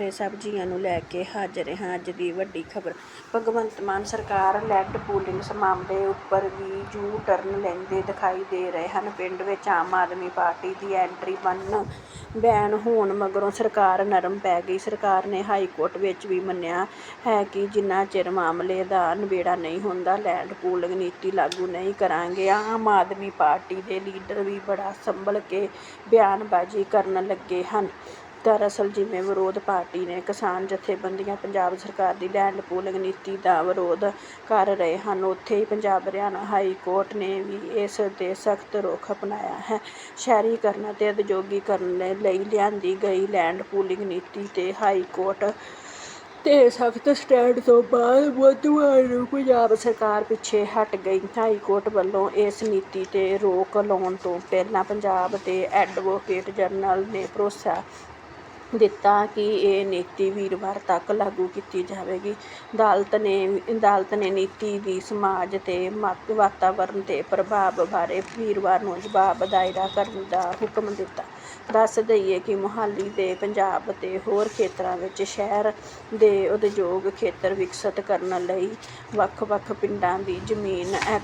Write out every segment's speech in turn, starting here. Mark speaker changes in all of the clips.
Speaker 1: ਬੈਠੇ ਸਭ ਨੂੰ ਲੈ ਕੇ ਹਾਜ਼ਰ ਹਾਂ। ਅੱਜ ਦੀ ਵੱਡੀ ਖਬਰ, ਭਗਵੰਤ ਮਾਨ ਸਰਕਾਰ ਲੈਡ ਪੂਲਿੰਗ ਮਾਮਲੇ ਉੱਪਰ ਵੀ ਜੂ ਟਰਨ ਲੈਂਦੇ ਦਿਖਾਈ ਦੇ ਰਹੇ ਹਨ। ਪਿੰਡ ਵਿੱਚ ਆਮ ਆਦਮੀ ਪਾਰਟੀ ਦੀ ਐਂਟਰੀ ਬੰਨ ਬੈਨ ਹੋਣ ਮਗਰੋਂ ਸਰਕਾਰ ਨਰਮ ਪੈ ਗਈ। ਸਰਕਾਰ ਨੇ ਹਾਈ ਕੋਰਟ ਵਿੱਚ ਵੀ ਮੰਨਿਆ ਹੈ ਕਿ ਜਿੰਨਾ ਚਿਰ ਮਾਮਲੇ ਦਾ ਨਿਬੇੜਾ ਨਹੀਂ ਹੁੰਦਾ ਲੈਂਡ ਪੂਲਿੰਗ ਨੀਤੀ ਲਾਗੂ ਨਹੀਂ ਕਰਾਂਗੇ। ਆਮ ਆਦਮੀ ਪਾਰਟੀ ਦੇ ਲੀਡਰ ਵੀ ਬੜਾ ਸੰਭਲ ਕੇ ਬਿਆਨਬਾਜ਼ੀ ਕਰਨ ਲੱਗੇ ਹਨ। ਦਰਅਸਲ ਜਿਵੇਂ ਵਿਰੋਧ ਪਾਰਟੀ ਨੇ ਕਿਸਾਨ ਜਥੇਬੰਦੀਆਂ ਪੰਜਾਬ ਸਰਕਾਰ ਦੀ ਲੈਂਡ ਪੂਲਿੰਗ ਨੀਤੀ ਦਾ ਵਿਰੋਧ ਕਰ ਰਹੇ ਹਨ, ਉੱਥੇ ਹੀ ਪੰਜਾਬ ਹਰਿਆਣਾ ਹਾਈ ਕੋਰਟ ਨੇ ਵੀ ਇਸ 'ਤੇ ਸਖਤ ਰੁਖ ਅਪਣਾਇਆ ਹੈ। ਸ਼ਹਿਰੀਕਰਨ ਅਤੇ ਉਦਯੋਗੀਕਰਨ ਲਈ ਲਿਆਂਦੀ ਗਈ ਲੈਂਡ ਪੂਲਿੰਗ ਨੀਤੀ 'ਤੇ ਹਾਈ ਕੋਰਟ ਤੇ ਸਖਤ ਸਟੈਂਡ ਤੋਂ ਬਾਅਦ ਬੁੱਧਵਾਰ ਨੂੰ ਪੰਜਾਬ ਸਰਕਾਰ ਪਿੱਛੇ ਹਟ ਗਈ। ਹਾਈ ਕੋਰਟ ਵੱਲੋਂ ਇਸ ਨੀਤੀ 'ਤੇ ਰੋਕ ਲਾਉਣ ਤੋਂ ਪਹਿਲਾਂ ਪੰਜਾਬ ਦੇ ਐਡਵੋਕੇਟ ਜਨਰਲ ਨੇ ਭਰੋਸਾ ਦਿੱਤਾ ਕਿ ਇਹ ਨੀਤੀ ਵੀਰਵਾਰ ਤੱਕ ਲਾਗੂ ਕੀਤੀ ਜਾਵੇਗੀ। ਅਦਾਲਤ ਨੇ ਅਦਾਲਤ ਨੇ ਨੀਤੀ ਦੀ ਸਮਾਜ ਅਤੇ ਮਤ ਵਾਤਾਵਰਨ 'ਤੇ ਪ੍ਰਭਾਵ ਬਾਰੇ ਵੀਰਵਾਰ ਨੂੰ ਜਵਾਬ ਦਾਇਰਾ ਕਰਨ ਦਾ ਹੁਕਮ ਦਿੱਤਾ। ਦੱਸ ਦਈਏ ਕਿ ਮੋਹਾਲੀ ਦੇ ਪੰਜਾਬ ਅਤੇ ਹੋਰ ਖੇਤਰਾਂ ਵਿੱਚ ਸ਼ਹਿਰ ਦੇ ਉਦਯੋਗ ਖੇਤਰ ਵਿਕਸਤ ਕਰਨ ਲਈ ਵੱਖ-ਵੱਖ ਪਿੰਡਾਂ ਦੀ ਜ਼ਮੀਨ ਐ-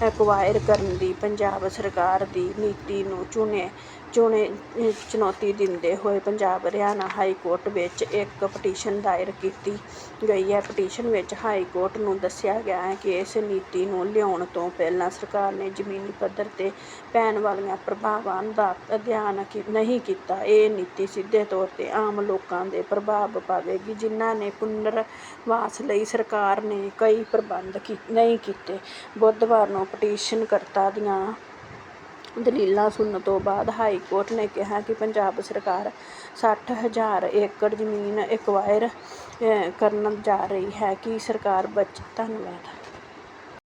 Speaker 1: ਐਕਵਾਇਰ ਕਰਨ ਦੀ ਪੰਜਾਬ ਸਰਕਾਰ ਦੀ ਨੀਤੀ ਨੂੰ ਚੁਣੇ। ਚੁਣੇ ਚੁਣੌਤੀ ਦਿੰਦੇ ਹੋਏ ਪੰਜਾਬ ਹਰਿਆਣਾ ਹਾਈ ਕੋਰਟ ਵਿੱਚ ਇੱਕ ਪਟੀਸ਼ਨ ਦਾਇਰ ਕੀਤੀ ਗਈ ਹੈ। ਪਟੀਸ਼ਨ ਵਿੱਚ ਹਾਈ ਕੋਰਟ ਨੂੰ ਦੱਸਿਆ ਗਿਆ ਹੈ ਕਿ ਇਸ ਨੀਤੀ ਨੂੰ ਲਿਆਉਣ ਤੋਂ ਪਹਿਲਾਂ ਸਰਕਾਰ ਨੇ ਜ਼ਮੀਨੀ ਪੱਧਰ ਤੇ ਪੈਣ ਵਾਲੀਆਂ ਪ੍ਰਭਾਵਾਂ ਦਾ ਅਧਿਐਨ ਨਹੀਂ ਕੀਤਾ। ਇਹ ਨੀਤੀ ਸਿੱਧੇ ਤੌਰ ਤੇ ਆਮ ਲੋਕਾਂ ਦੇ ਪ੍ਰਭਾਵ ਪਾਵੇਗੀ, ਜਿਨ੍ਹਾਂ ਨੇ ਪੁਨਰਵਾਸ ਲਈ ਸਰਕਾਰ ਨੇ ਕਈ ਪ੍ਰਬੰਧ ਕੀ- ਨਹੀਂ ਕੀਤੇ। ਬੁੱਧਵਾਰ ਨੂੰ ਪਟੀਸ਼ਨਕਰਤਾ ਦੀਆਂ ਦਲੀਲਾਂ ਸੁਣਨ ਤੋਂ ਬਾਅਦ ਹਾਈ ਕੋਰਟ ਨੇ ਕਿਹਾ ਕਿ ਪੰਜਾਬ ਸਰਕਾਰ ਸੱਠ ਹਜ਼ਾਰ ਏਕੜ ਜ਼ਮੀਨ ਐਕਵਾਇਰ ਕਰਨ ਜਾ ਰਹੀ ਹੈ। ਕੀ ਸਰਕਾਰ ਬਚ ਧੰਨਵਾਦ।